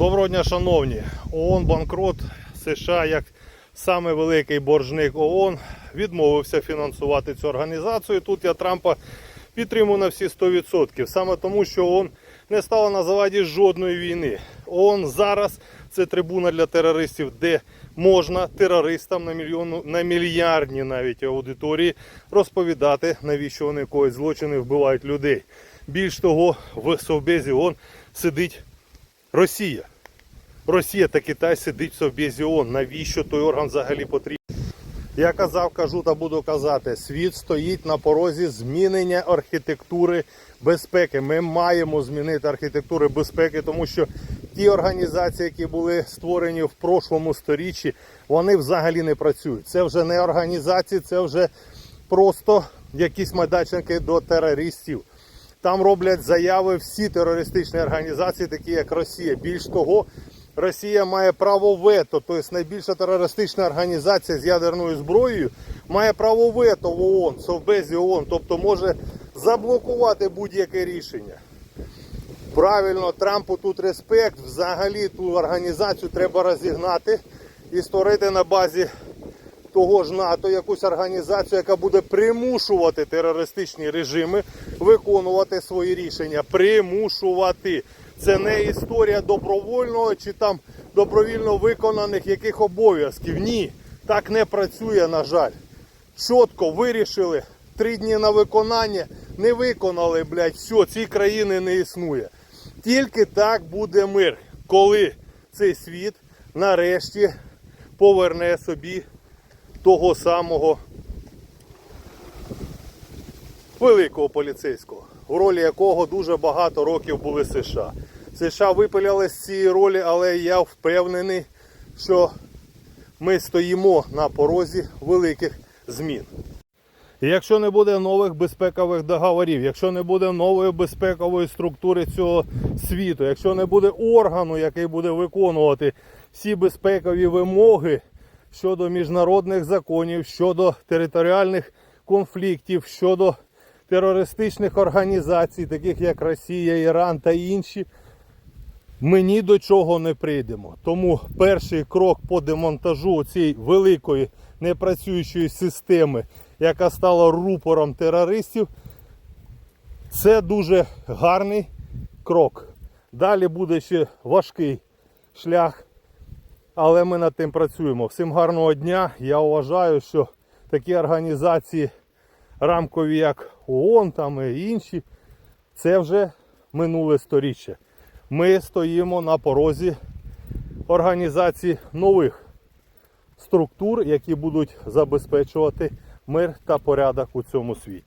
Доброго дня, шановні. ООН банкрот США як саме великий боржник ООН відмовився фінансувати цю організацію. Тут я Трампа підтримую на всі 100%. Саме тому, що ООН не стала на заваді жодної війни. ООН зараз це трибуна для терористів, де можна терористам на мільйону на мільярдні навіть аудиторії розповідати, навіщо вони когось злочини вбивають людей. Більш того, в Совбезі ООН сидить Росія. Росія та Китай сидить в Совбезі ООН. Навіщо той орган взагалі потрібен? Я казав, кажу та буду казати, світ стоїть на порозі змінення архітектури безпеки. Ми маємо змінити архітектуру безпеки, тому що ті організації, які були створені в прошлому сторіччі, вони взагалі не працюють. Це вже не організації, це вже просто якісь майданчики до терористів. Там роблять заяви всі терористичні організації, такі як Росія. Більш того, Росія має право вето, тобто найбільша терористична організація з ядерною зброєю має право вето в ООН, Совбезі ООН, тобто може заблокувати будь-яке рішення. Правильно, Трампу тут респект. Взагалі ту організацію треба розігнати і створити на базі того ж НАТО якусь організацію, яка буде примушувати терористичні режими виконувати свої рішення. Примушувати. Це не історія добровольного чи там добровільно виконаних яких обов'язків. Ні, так не працює, на жаль. Чітко вирішили три дні на виконання, не виконали, блядь, все, цієї країни не існує. Тільки так буде мир, коли цей світ нарешті поверне собі того самого великого поліцейського, в ролі якого дуже багато років були США. США випиляли з цієї ролі, але я впевнений, що ми стоїмо на порозі великих змін. Якщо не буде нових безпекових договорів, якщо не буде нової безпекової структури цього світу, якщо не буде органу, який буде виконувати всі безпекові вимоги щодо міжнародних законів, щодо територіальних конфліктів, щодо терористичних організацій, таких як Росія, Іран та інші, ми ні до чого не прийдемо. Тому перший крок по демонтажу цієї великої непрацюючої системи, яка стала рупором терористів, це дуже гарний крок. Далі буде ще важкий шлях, але ми над тим працюємо. Всім гарного дня. Я вважаю, що такі організації рамкові, як ООН там і інші, це вже минуле сторіччя. Ми стоїмо на порозі організації нових структур, які будуть забезпечувати мир та порядок у цьому світі.